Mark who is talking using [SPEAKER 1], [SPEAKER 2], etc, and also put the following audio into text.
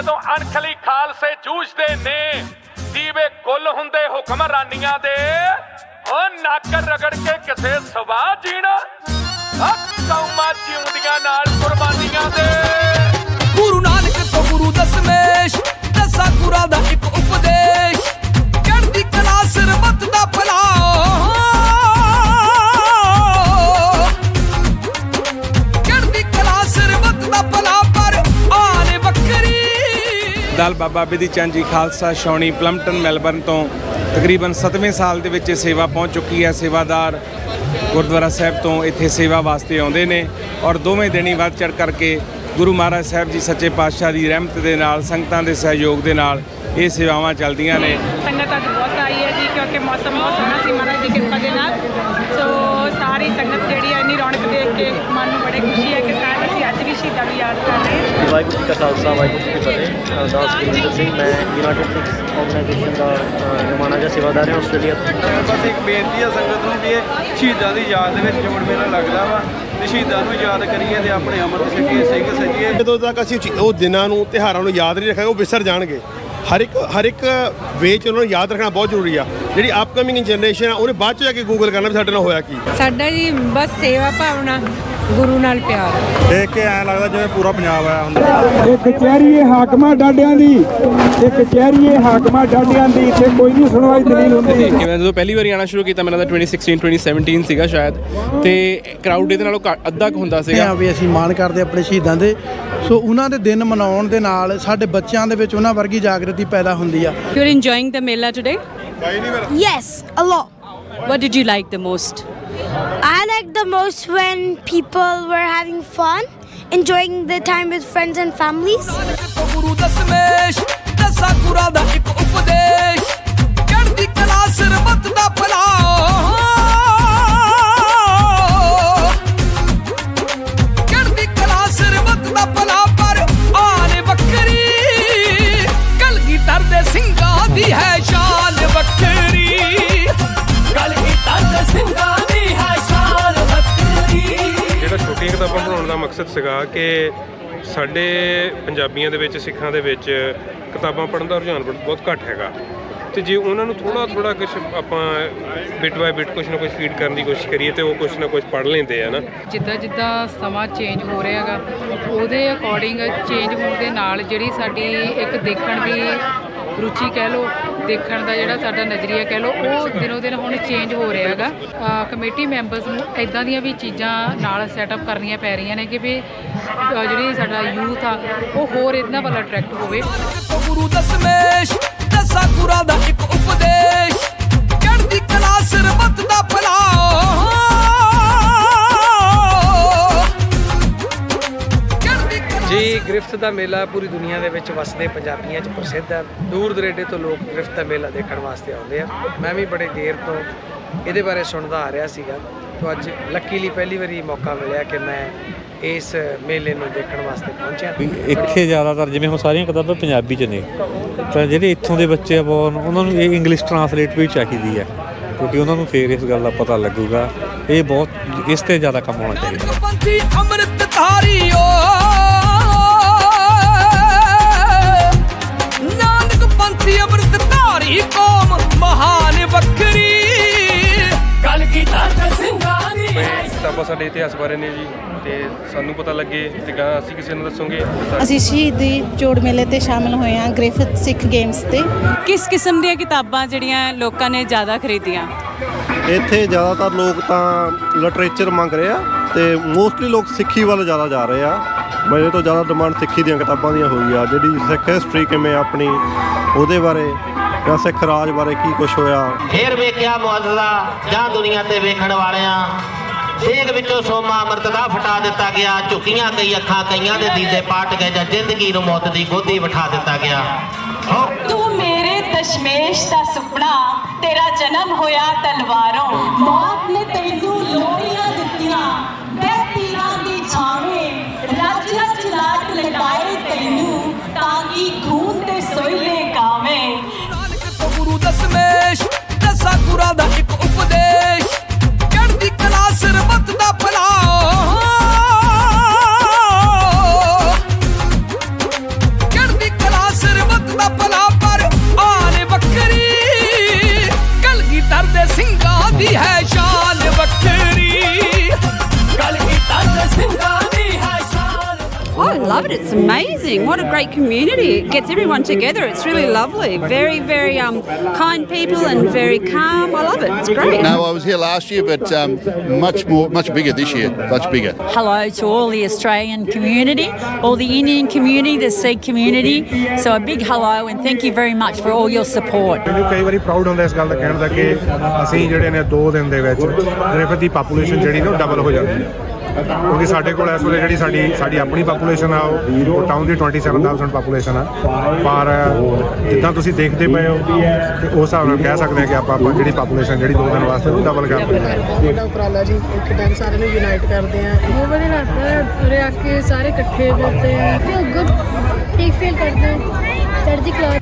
[SPEAKER 1] ਜਦੋਂ ਅਣਖਲੀ ਖਾਲਸੇ ਜੂਝਦੇ ਨੇ ਦੀਵੇ ਕੁੱਲ ਹੁੰਦੇ ਹੁਕਮਰਾਨੀਆਂ ਦੇ ਓ ਨੱਕ ਰਗੜ ਕੇ ਕਿਸੇ ਸਵਾ ਜੀਣਾ। ਆ ਕੌਮਾਂ ਜਿਉਂਦੀਆਂ ਨਾਲ ਕੁਰਬਾਨੀਆਂ ਦੇ।
[SPEAKER 2] ਦਲ ਬਾਬਾ ਬਿਧੀ ਚੰਦ ਜੀ ਖਾਲਸਾ ਛਾਉਣੀ ਪਲੰਪਟਨ ਮੈਲਬਰਨ ਤੋਂ ਤਕਰੀਬਨ 7ਵੇਂ ਸਾਲ ਦੇ ਵਿੱਚ ਇਹ ਸੇਵਾ ਪਹੁੰਚ ਚੁੱਕੀ ਹੈ। ਸੇਵਾਦਾਰ ਗੁਰਦੁਆਰਾ ਸਾਹਿਬ ਤੋਂ ਇੱਥੇ ਸੇਵਾ ਵਾਸਤੇ ਆਉਂਦੇ ਨੇ ਔਰ ਦੋਵੇਂ ਦਿਨੀ ਵੱਧ ਚੜ ਕਰਕੇ ਗੁਰੂ ਮਹਾਰਾਜ ਸਾਹਿਬ ਜੀ ਸੱਚੇ ਪਾਤਸ਼ਾਹ ਦੀ ਰਹਿਮਤ ਦੇ ਨਾਲ, ਸੰਗਤਾਂ ਦੇ ਸਹਿਯੋਗ ਦੇ ਨਾਲ ਇਹ ਸੇਵਾਵਾਂ ਚੱਲਦੀਆਂ ਨੇ।
[SPEAKER 3] ਸੰਗਤ ਅੱਜ ਬਹੁਤ ਆਈ ਹੈ ਜੀ, ਕਿਉਂਕਿ ਮੌਸਮ ਬਹੁਤ ਸੋਹਣਾ ਸੀ ਮਹਾਰਾਜ ਦੀ ਕਿਰਪਾ ਦੇ ਨਾਲ। ਸੋ ਸਾਰੀ ਸੰਗਤ ਜਿਹੜੀ ਹੈ, ਇੰਨੀ ਰੌਣਕ ਦੇਖ ਕੇ ਮਨ ਨੂੰ ਬੜੀ ਖੁਸ਼ੀ ਹੈ ਕਿ ਸ਼ਾਇਦ ਅੱਜ ਵੀ ਸ਼ਹੀਦਾਂ ਨੂੰ ਯਾਦ ਕਰ ਰਹੇ ਹਾਂ।
[SPEAKER 4] ਵਾਹਿਗੁਰੂ ਜੀ ਕਾ ਖਾਲਸਾ ਵਾਹਿਗੁਰੂ ਜੀ ਕੀ ਫਤਿਹ। ਦਾਸ ਗੁਰਵਿੰਦਰ ਸਿੰਘ ਮੈਂ ਯੂਨਾਈਟਿਡ ਸਿੱਖਸ ਆਰਗੇਨਾਈਜੇਸ਼ਨ ਦਾ ਅ, ਨੁਮਾਇੰਦਾ ਜਾਂ ਸੇਵਾਦਾਰ ਹਾਂ ਆਸਟ੍ਰੇਲੀਆ ਤੋਂ।
[SPEAKER 5] ਬਸ ਇੱਕ ਬੇਨਤੀ ਆ ਸੰਗਤ ਨੂੰ ਵੀ ਇਹ ਸ਼ਹੀਦਾਂ ਦੀ ਯਾਦ ਦੇ ਵਿੱਚ ਜੋੜ ਮੇਲਾ ਲੱਗਦਾ ਵਾ ਤੇ ਸ਼ਹੀਦਾਂ ਨੂੰ ਯਾਦ ਕਰੀਏ ਤੇ ਆਪਣੇ ਅੰਮ੍ਰਿਤ ਛਕੀਏ ਸਿੰਘ ਸਜੀਏ।
[SPEAKER 6] ਜਦੋਂ ਤੱਕ ਅਸੀਂ ਚੀ- ਉਹ ਦਿਨਾਂ ਨੂੰ ਤਿਹਾਰਾਂ ਨੂੰ ਯਾਦ ਨਹੀਂ ਰੱਖਾਂਗੇ ਉਹ ਵਿਸਰ ਜਾਣਗੇ। ਹਰ ਇੱਕ ਹਰ ਇੱਕ ਵੇ ਚ ਉਹਨਾਂ ਨੂੰ ਯਾਦ ਰੱਖਣਾ ਬਹੁਤ ਜ਼ਰੂਰੀ ਆ। ਜਿਹੜੀ ਅਪਕਮਿੰਗ ਜਨਰੇਸ਼ਨ ਆ ਉਹਨੇ ਬਾਅਦ ਚ ਜਾ ਕੇ ਗੂਗਲ ਕਰਨਾ ਵੀ ਸਾਡੇ ਨਾਲ ਹੋਇਆ ਕੀ।
[SPEAKER 7] ਸਾਡਾ ਜੀ ਬਸ ਸੇਵਾ ਭਾਵਨਾ ਗੁਰੂ ਨਾਲ ਪਿਆਰ।
[SPEAKER 8] ਦੇਖ ਕੇ ਐਂ ਲੱਗਦਾ ਜਿਵੇਂ ਪੂਰਾ ਪੰਜਾਬ ਆਇਆ ਹੁੰਦਾ।
[SPEAKER 9] ਇਹ ਕਚਹਿਰੀ ਇਹ ਹਾਕਮਾਂ ਡਾਡਿਆਂ ਦੀ ਇਹ ਕਚਹਿਰੀ ਇਹ ਹਾਕਮਾਂ ਡਾਡਿਆਂ ਦੀ ਤੇ ਕੋਈ ਨਹੀਂ ਸੁਣਵਾਈ ਦਲੀਲ ਹੁੰਦੀ।
[SPEAKER 10] ਕਿ ਮੈਂ ਜਦੋਂ ਪਹਿਲੀ ਵਾਰੀ ਆਣਾ ਸ਼ੁਰੂ ਕੀਤਾ ਮੈਨੂੰ ਲੱਗਦਾ 2016 2017 ਸੀਗਾ ਸ਼ਾਇਦ। ਤੇ ਕਰਾਊਡ ਇਹਦੇ ਨਾਲੋਂ ਅੱਧਾ ਕੁ ਹੁੰਦਾ ਸੀਗਾ।
[SPEAKER 8] ਆ ਵੀ ਅਸੀਂ ਮਾਣ ਕਰਦੇ ਆਪਣੇ ਸ਼ਹੀਦਾਂ ਦੇ। ਸੋ ਉਹਨਾਂ ਦੇ ਦਿਨ ਮਨਾਉਣ ਦੇ ਨਾਲ ਸਾਡੇ ਬੱਚਿਆਂ ਦੇ ਵਿੱਚ ਉਹਨਾਂ ਵਰਗੀ ਜਾਗਰਤੀ ਪੈਦਾ ਹੁੰਦੀ ਆ
[SPEAKER 3] you are enjoying the mela today
[SPEAKER 7] yes a lot
[SPEAKER 3] what did you like the most
[SPEAKER 7] I like the most when people were having fun, enjoying the time with friends and families.
[SPEAKER 11] Nanak ਤੋਂ ਗੁਰੂ ਦਸਮੇਸ਼ ਦਸਾਂ ਗੁਰਾਂ ਦਾ ਇੱਕ ਉਪਦੇਸ਼ ਚੜ੍ਹਦੀ ਕਲਾ ਸਰਬੱਤ ਦਾ
[SPEAKER 1] ਮਕਸਦ ਸੀਗਾ ਕਿ ਸਾਡੇ ਪੰਜਾਬੀਆਂ ਦੇ ਵਿੱਚ, ਸਿੱਖਾਂ ਦੇ ਵਿੱਚ ਕਿਤਾਬਾਂ ਪੜ੍ਹਨ ਦਾ ਰੁਝਾਨ ਬਹੁਤ- ਘੱਟ ਹੈਗਾ। ਤੇ ਜੇ ਉਹਨਾਂ ਨੂੰ ਥੋੜਾ ਥੋੜਾ ਕੁਝ ਆਪਾਂ ਬਿਟ ਬਾਏ ਬਿਟ ਕੁਝ ਨਾ ਕੁਝ ਫੀਡ ਕਰਨ ਦੀ ਕੋਸ਼ਿਸ਼ ਕਰੀਏ ਤੇ ਉਹ ਕੁਝ ਨਾ ਕੁਝ ਪੜ੍ਹ ਲੈਂਦੇ ਆ ਨਾ।
[SPEAKER 3] ਜਿੱਦਾਂ ਜਿੱਦਾਂ ਸਮਾਂ ਚੇਂਜ ਹੋ ਰਿਹਾ ਹੈਗਾ, ਉਹਦੇ ਅਕੋਰਡਿੰਗ ਚੇਂਜ ਹੋਣ ਦੇ ਨਾਲ ਜਿਹੜੀ ਸਾਡੀ ਇੱਕ ਦੇਖਣ ਦੀ ਰੁਚੀ ਕਹਿ ਲਓ, ਦੇਖਣ ਦਾ ਜਿਹੜਾ ਸਾਡਾ ਨਜ਼ਰੀਆ ਕਹਿ ਲਓ, ਉਹ ਦਿਨੋ ਦਿਨ ਹੁਣ ਚੇਂਜ ਹੋ ਰਿਹਾ ਹੈਗਾ। ਕਮੇਟੀ ਮੈਂਬਰਸ ਨੂੰ ਇਦਾਂ ਦੀਆਂ ਵੀ ਚੀਜ਼ਾਂ ਨਾਲ ਸੈਟਅਪ ਕਰਨੀਆਂ ਪੈ ਰਹੀਆਂ ਨੇ ਕਿ ਵੀ ਜਿਹੜੀ ਸਾਡਾ ਯੂਥ ਆ, ਉਹ ਹੋਰ ਇਹਨਾਂ ਵੱਲ ਅਟਰੈਕਟ ਹੋਵੇ।
[SPEAKER 11] ਗੁਰੂ ਦਸਮੇਸ਼, ਦਸਾਂ ਗੁਰਾਂ ਦਾ
[SPEAKER 4] ਗ੍ਰਿਫਤ ਦਾ ਮੇਲਾ ਪੂਰੀ ਦੁਨੀਆ ਦੇ ਵਿੱਚ ਵਸਦੇ ਪੰਜਾਬੀਆਂ 'ਚ ਪ੍ਰਸਿੱਧ ਹੈ। ਦੂਰ ਦਰੇਡੇ ਤੋਂ ਲੋਕ ਗ੍ਰਿਫਤ ਦਾ ਮੇਲਾ ਦੇਖਣ ਵਾਸਤੇ ਆਉਂਦੇ ਆ। ਮੈਂ ਵੀ ਬੜੇ ਦੇਰ ਤੋਂ ਇਹਦੇ ਬਾਰੇ ਸੁਣਦਾ ਆ ਰਿਹਾ ਸੀਗਾ। ਤੋਂ ਅੱਜ ਲੱਕੀਲੀ ਪਹਿਲੀ ਵਾਰੀ ਮੌਕਾ ਮਿਲਿਆ ਕਿ ਮੈਂ ਇਸ ਮੇਲੇ ਨੂੰ ਦੇਖਣ ਵਾਸਤੇ ਪਹੁੰਚਿਆ।
[SPEAKER 8] ਇੱਥੇ ਜ਼ਿਆਦਾਤਰ ਜਿਵੇਂ ਹੁਣ ਸਾਰੀਆਂ ਕਿਤਾਬਾਂ ਪੰਜਾਬੀ ਚ ਨੇ। ਤਾਂ ਜਿਹੜੇ ਇੱਥੋਂ ਦੇ ਬੱਚੇ ਆ ਬੋਰਨ ਉਹਨਾਂ ਨੂੰ ਇਹ ਇੰਗਲਿਸ਼ ਟਰਾਂਸਲੇਟ ਵੀ ਚਾਹੀਦੀ ਹੈ। ਕਿਉਂਕਿ ਉਹਨਾਂ ਨੂੰ ਫੇਰ ਇਸ ਗੱਲ ਦਾ ਪਤਾ ਲੱਗੂਗਾ। ਇਹ ਬਹੁਤ ਇਸ ਤੇ ਜ਼ਿਆਦਾ ਕੰਮ ਹੋਣਾ ਚਾਹੀਦਾ।
[SPEAKER 1] ਸਾਡੇ ਇਤਿਹਾਸ ਬਾਰੇ ਨੇ ਜੀ ਤੇ ਸਾਨੂੰ ਪਤਾ ਲੱਗੇ ਤੇ ਗਾਂ ਅਸੀਂ ਕਿਸੇ ਨੂੰ ਦੱਸੋਗੇ।
[SPEAKER 7] ਅਸੀਂ ਸ਼ਹੀਦੀ ਜੋੜ ਮੇਲੇ ਤੇ ਸ਼ਾਮਲ ਹੋਏ ਹਾਂ ਗ੍ਰਿਫਿਥ ਸਿੱਖ ਗੇਮਸ ਤੇ।
[SPEAKER 3] ਕਿਸ ਕਿਸਮ ਦੀਆਂ ਕਿਤਾਬਾਂ ਜਿਹੜੀਆਂ ਲੋਕਾਂ ਨੇ ਜ਼ਿਆਦਾ ਖਰੀਦੀਆਂ?
[SPEAKER 6] ਇੱਥੇ ਜ਼ਿਆਦਾਤਰ ਲੋਕ ਤਾਂ ਲਿਟਰੇਚਰ ਮੰਗ ਰਹੇ ਆ ਤੇ ਮੋਸਟਲੀ ਲੋਕ ਸਿੱਖੀ ਵੱਲ ਜ਼ਿਆਦਾ ਜਾ ਰਹੇ ਆ। ਮੇਰੇ ਤੋਂ ਜ਼ਿਆਦਾ ਡਿਮਾਂਡ ਸਿੱਖੀ ਦੀਆਂ ਕਿਤਾਬਾਂ ਦੀਆਂ ਹੋਈ ਆ ਜਿਹੜੀ ਸਿੱਖ ਹਿਸਟਰੀ ਕਿਵੇਂ ਆਪਣੀ ਉਹਦੇ ਬਾਰੇ ਜਾਂ ਸਿੱਖ ਰਾਜ ਬਾਰੇ ਕੀ ਕੁਝ ਹੋਇਆ।
[SPEAKER 4] ਫੇਰ ਵੇਖਿਆ ਮੁਅੱਜ਼ਜ਼ਾ ਜਾਂ ਦੁਨੀਆ ਤੇ ਵੇਖਣ ਵਾਲਿਆਂ ਦੇਗ ਵਿੱਚੋਂ ਸੋਮਾ ਅੰਮ੍ਰਿਤ ਦਾ ਫਟਾ ਦਿੱਤਾ ਗਿਆ। ਝੁਕੀਆਂ ਕਈ ਅੱਖਾਂ ਕਈਆਂ ਦੇ ਦੀਦੇ ਪਾਟ ਗਏ ਜਾਂ ਜ਼ਿੰਦਗੀ ਨੂੰ ਮੌਤ ਦੀ ਗੋਦੀ ਬਿਠਾ ਦਿੱਤਾ ਗਿਆ।
[SPEAKER 3] ਤੂੰ ਮੇਰੇ ਦਸ਼ਮੇਸ਼ ਦਾ ਸੁਪਨਾ ਤੇਰਾ ਜਨਮ ਹੋਇਆ ਤਲਵਾਰੋਂ। ਮੌਤ ਨੇ ਤੈਨੂੰ ਲੋਰੀਆਂ ਦਿੱਤੀਆਂ। ਬਹਿ ਤੀਰਾਂ ਦੀ ਛਾਵੇਂ ਰੱਜ ਰੱਜ ਲਾਟ ਲਗਾਏ ਤੈਨੂੰ ਤਾਂ ਕਿ ਖੂਨ ਤੇ ਸੋਇਲੇ ਗਾਵੇਂ
[SPEAKER 11] ਨਾਨਕ ਤੋਂ ਗੁਰੂ ਦਸਮੇਸ਼ ਦਸਾਂ ਗੁਰਾਂ ਦਾ
[SPEAKER 12] love it. It's amazing. What a great community. It gets everyone together. It's really lovely. Very, very um, kind people and very calm. I love it. It's great.
[SPEAKER 13] No, I was here last year, but um, much more, much bigger this year. Much bigger.
[SPEAKER 12] Hello to all the Australian community, all the Indian community, the Sikh community. So a big hello and thank you very much for all your support.
[SPEAKER 9] ਮੈਨੂੰ ਕਈ ਵਾਰੀ proud ਹੁੰਦਾ ਇਸ ਗੱਲ ਦਾ ਕਹਿਣ ਦਾ ਕਿ ਅਸੀਂ ਜਿਹੜੇ ਨੇ 2 ਦਿਨ ਦੇ ਵਿੱਚ ਗ੍ਰਿਫਿਥ ਦੀ ਪਾਪੂਲੇਸ਼ਨ ਜਿਹੜੀ ਨਾ ਉਹ ਡਬਲ ਹੋ ਜਾਂਦੀ ਹੈ ਕਿਉਂਕਿ ਸਾਡੇ ਕੋਲ ਇਸ ਵੇਲੇ ਜਿਹੜੀ ਸਾਡੀ ਸਾਡੀ ਆਪਣੀ ਪਾਪੂਲੇਸ਼ਨ ਆ ਉਹ ਉਹ ਟਾਊਨ ਦੀ 27000 ਪਾਪੂਲੇਸ਼ਨ ਆ। ਪਰ ਜਿੱਦਾਂ ਤੁਸੀਂ ਦੇਖਦੇ ਪਏ ਹੋ ਤੇ ਉਸ ਹਿਸਾਬ ਨਾਲ ਕਹਿ ਸਕਦੇ ਹਾਂ ਕਿ ਆਪਾਂ ਆਪਾਂ ਜਿਹੜੀ ਪਾਪੂਲੇਸ਼ਨ ਜਿਹੜੀ 2 ਦਿਨ ਵਾਸਤੇ ਉਹ ਡਬਲ ਕਰ ਦਿੰਦੇ ਹਾਂ
[SPEAKER 14] ਵੱਡਾ ਉਪਰਾਲਾ ਜੀ ਇੱਕ ਟਾਈਮ ਸਾਰਿਆਂ ਨੂੰ ਯੂਨਾਈਟ ਕਰਦੇ ਆ। ਬਹੁਤ ਵਧੀਆ ਲੱਗਦਾ ਹੈ ਉਰੇ ਆ ਕੇ ਸਾਰੇ ਇਕੱਠੇ ਹੋਤੇ ਆ। ਫੀਲ ਗੁੱਡ ਠੀਕ ਫੀਲ ਕਰਦੇ ਹਾਂ ਚੜ੍ਹਦੀ ਕਲਾ